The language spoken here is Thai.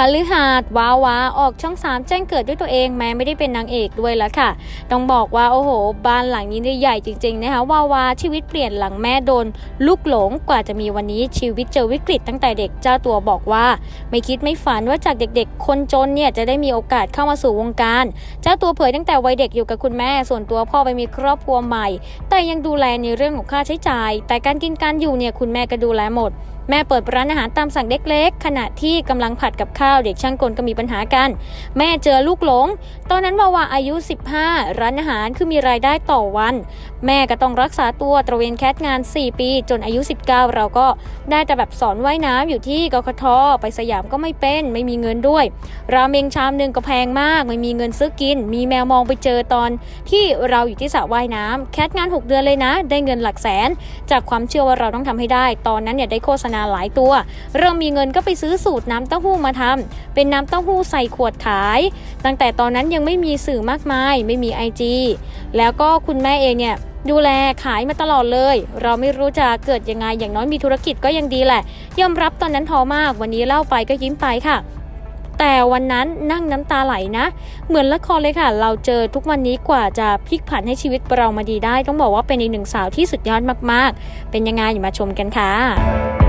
คฤหาสน์ว้าวาออกช่องสามแจ้งเกิดด้วยตัวเองแม้ไม่ได้เป็นนางเอกด้วยแล้วค่ะ ต้องบอกว่าโอ้โห บ้านหลังนี้ใหญ่จริงๆนะคะวาวาชีวิตเปลี่ยนหลังแม่โดน ลูกหลงกว่าจะมีวันนี้ชีวิตเจอวิกฤตตั้งแต่เด็กเจ้าตัวบอกว่า ไม่คิดไม่ฝันว่าจากเด็กๆ คนจนเนี่ยจะได้มีโอกาสเข้ามาสู่วงการ เจ้าตัวเผยตั้งแต่วัยเด็กอยู่กับคุณแม่ ส่วนตัวพ่อไปมีครอบครัวใหม่ แต่ยังดูแลในเรื่องของค่าใช้จ่าย แต่การกินการอยู่เนี่ยคุณแม่ก็ดูแลหมด แม่เปิดร้านอาหารตามสั่งเล็กๆ ขณะที่กำลังผัดกับข้าวเด็กช่างกลก็มีปัญหากัน แม่เจอลูกหลง ตอนนั้นวาวาอายุ 15 ร้านอาหารคือมีรายได้ต่อวัน แม่ก็ต้องรักษาตัวตระเวนแคสงาน 4 ปี จนอายุ 19 เราก็ได้แต่แบบสอนว่ายน้ำอยู่ที่กกทไปสยามก็ไม่เป็น ไม่มีเงินด้วย ราเมงชามหนึ่งก็แพงมาก ไม่มีเงินซื้อกิน มีแมวมองไปเจอตอนที่เราอยู่ที่สระว่ายน้ำแคสงาน 6 เดือนเลยนะ ได้เงินหลักแสน จากความเชื่อว่าเราต้องทำให้ได้ ตอนนั้นเนี่ยได้โฆษณาหลายตัว เริ่มมีเงินก็ไปซื้อสูตรน้ำเต้าหู้มาทำเป็นน้ำเต้าหู้ใส่ขวดขาย ตั้งแต่ตอนนั้นยังไม่มีสื่อมากมาย ไม่มี IG แล้วก็คุณแม่เองเนี่ยดูแลขายมาตลอดเลย เราไม่รู้จะเกิดยังไงอย่างน้อยมีธุรกิจก็ยังดีแหละยอมรับตอนนั้นท้อมากวันนี้เล่าไปก็ยิ้มไปค่ะ แต่วันนั้นนั่งน้ำตาไหลนะ เหมือนละครเลยค่ะ เราเจอทุกวันนี้กว่าจะพลิกผันให้ชีวิตเรามาดีได้ ต้องบอกว่าเป็นอีกหนึ่งสาวที่สุดยอดมากๆ เป็นยังไงอย่ามาชมกันค่ะ